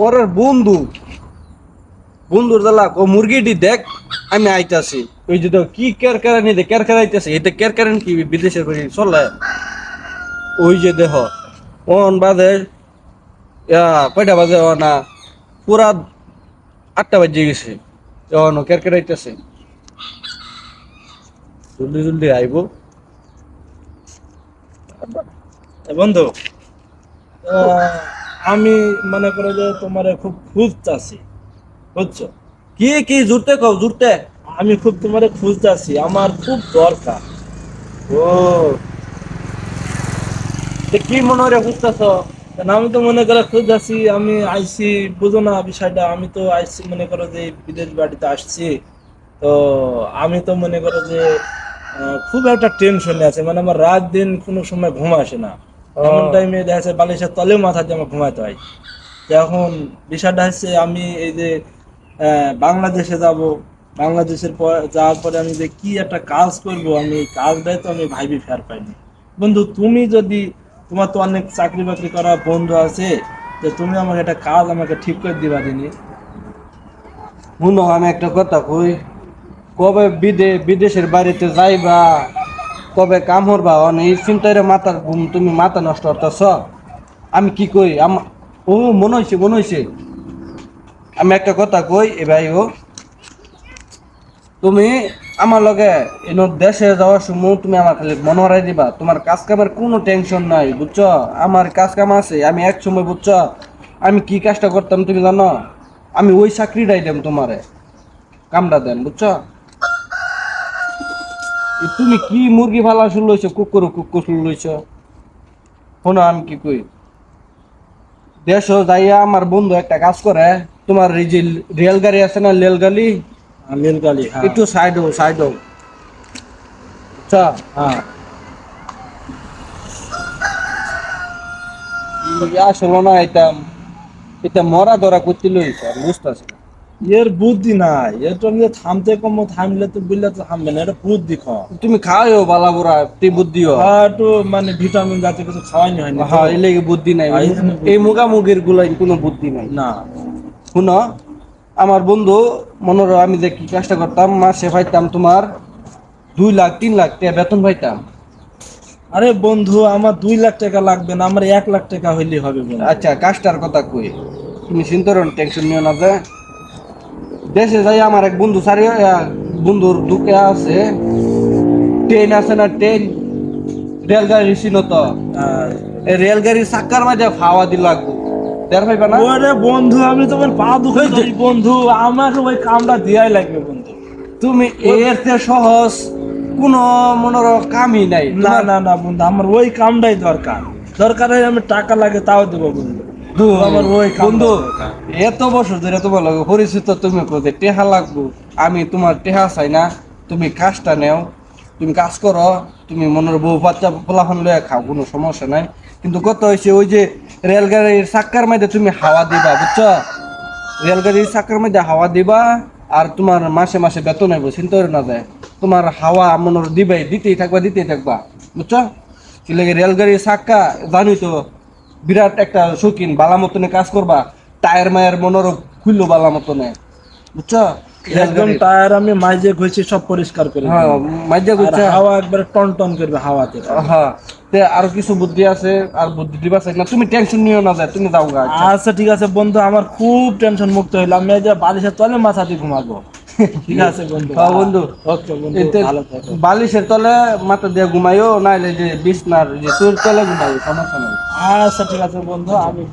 পরের বন্ধু, বন্ধুর দালা ও মুরগিটি দেখ, আমি আইতাছি। ওই যে কি কের কেরানি দে কের কেরাইতেছে এটা কের কেরান কি বিদেশের করে চলে? ওই যে দেহ, অন বাজে কয়টা বাজে ও না পুরা আটটা বাজে গেছে। অন কের কেরাইতেছে জলদি জলদি আইব। বন্ধু আমি মনে করো যে তোমার খুব খুঁজতাছি, বুঝছ? কি কি, জুড়তে কও, জুড়তে। আমি খুব তোমার খুঁজতাছি, আমার খুব দরকার। ও। কি মনে হয় খুঁজতেছ আমি তো মনে করো খুঁজতাছি, আমি আইছি, বুঝো না বিষয়টা, আমি তো আইছি, মনে করো যে বিদেশ বাড়িতে আসছি। তো আমি তো মনে করো যে খুব একটা টেনশনে আছে মানে আমার রাত দিন কোনো সময় ঘুম আসে না। এমন টাইমে দেখা যাচ্ছে বালিশের তলেও মাথা দিয়ে আমার ঘুমাতে হয়। এখন বিষয়টা হচ্ছে আমি এই যে বাংলাদেশে যাব বাংলাদেশের পর যাওয়ার পরে আমি যে কি একটা কাজ করব আমি এই কাজটাই তো আমি ভাইবি ফের পাইনি। বন্ধু তুমি যদি তোমার তো অনেক চাকরি বাকরি করা বন্ধু আছে যে তুমি আমাকে একটা কাজ আমাকে ঠিক করে দিবা দিনি। শুনো আমি একটা কথা কই কবে বিদে বিদেশের বাড়িতে যাইবা কবে কাম হরবা অন, এই চিন্তায় মাথার ঘুম, তুমি মাথা নষ্ট করতেছ। আমি কি কই? ও, মনে হয়েছে মনে হয়েছে আমি একটা কথা কই, এ ভাই ও, তুমি আমার লগে দেশে যাওয়ার সময় তুমি আমার খালি মনে হারাই দিবা, তোমার কাজ কামের কোনো টেনশন নাই, বুঝছ? আমার কাজ কাম আছে, আমি এক সময়, বুঝছ? আমি কি কাজটা করতাম তুমি জানো? আমি ওই চাকরিটাই দেম তোমারে, কামটা দেন, বুঝছ? তুমি কি মুরগি ভালা শুরু লইছো কুকুর কুকুর শুরু লইছো? শোনো আমি কি কই? দেশ যাইয়া আমার বন্ধু একটা কাজ করে তোমার এই যে রেল গাড়ি আছে না রেল গাড়ি নীলকালি হ্যাঁ। একটু সাইড হও সাইড হও। আচ্ছা। হ্যাঁ। আসলো না এটা এটা মরা ধরা করতে লইছে না। এর বুদ্ধি নাই। এর তো আমি থামতে কম থামলে তো বুঝলে তো থামবে না এটা বুদ্ধি খাওয়া তুমি খাওয়াও বালা বুড়া তে বুদ্ধিও আর একটু মানে ভিটামিন জাতীয় কিছু খাওয়াইনি হয়নি তো। হ্যাঁ এই লেগে বুদ্ধি নাই। বুদ্ধি। এই মুগা মুগের গুলাই কোনো বুদ্ধি নাই। না। শুনো আমার বন্ধু মনোর আমি যে কি কাজটা করতাম মাসে পাইতাম তোমার দুই লাখ তিন লাখ টাকা বেতন পাইতাম। আরে বন্ধু আমার দুই লাখ টাকা লাগবে না আমার এক লাখ টাকা হইলেই হবে আচ্ছা কাজটার কথা কই। তুমি চিন্তা টেনশন নিও না যে। দেশে যাই আমার এক বন্ধু সারি বন্ধুর দুকে আছে। ট্রেন আছে না ট্রেন? রেলগাড়ি ছিল তো। রেলগাড়ির চাক্কার মাঝে ফাওয়া দি লাগবো পাইবা না? ওরে বন্ধু আমি তোমার পা দুখাই বন্ধু আমাকে ওই কামটা দেয়াই লাগবে বন্ধু। তুমি এর চেয়ে সহজ কোনো মনোর কামই নাই। না না না বন্ধু আমার ওই কামটাই দরকার। দরকার আমি টাকা লাগে তাও দেবো বন্ধু। বন্ধু এত বছর ধরে তোমার লগে পরিচিত তুমি টেহা লাগবো। আমি তোমার টেহা চাই না তুমি কাজটা নেও তুমি কাজ করো তুমি মনের বউ বাচ্চা ফলাফল লয়ে খাও কোনো সমস্যা নাই। কিন্তু কত হয়েছে ওই যে রেলগাড়ির চাক্কার মধ্যে তুমি হাওয়া দিবা বুঝছ? রেলগাড়ির চাক্কার মধ্যে হাওয়া দিবা আর তোমার মাসে মাসে বেতন হইব চিন্তা না যায়। তোমার হাওয়া মনের দিবাই দিতেই থাকবা দিতেই থাকবা বুঝছ? কি লাগে রেলগাড়ির চাক্কা জানি তো বিরাট একটা শৌখিন বালা মতনে কাজ করবা টায়ার মায়ের মনের খুললো বালা মতনে। বুঝছ? একদম টায়ার আমি মাইজে ঘুষি সব পরিষ্কার করে হ্যাঁ। মাইজা করছে হাওয়া একবারে টন টন করবে হাওয়াতে। হ্যাঁ তে আরও কিছু বুদ্ধি আছে আর বুদ্ধি দিবা চাই না তুমি টেনশন নিও না যায় তুমি যাও গা আচ্ছা। ঠিক আছে বন্ধু আমার খুব টেনশন মুক্ত হইলাম আমি যে বালিশের তলে মাথা দিয়ে ঘুমাবো। ঠিক আছে বন্ধু হ্যাঁ, বন্ধু। ওকে বন্ধু ভালো থাকো। বালিশের তলে মাথা দিয়ে ঘুমাইও নাইলে যে বিছনার যে তোর তলে ঘুমাইও সমস্যা নাই। আচ্ছা ঠিক আছে বন্ধু আমি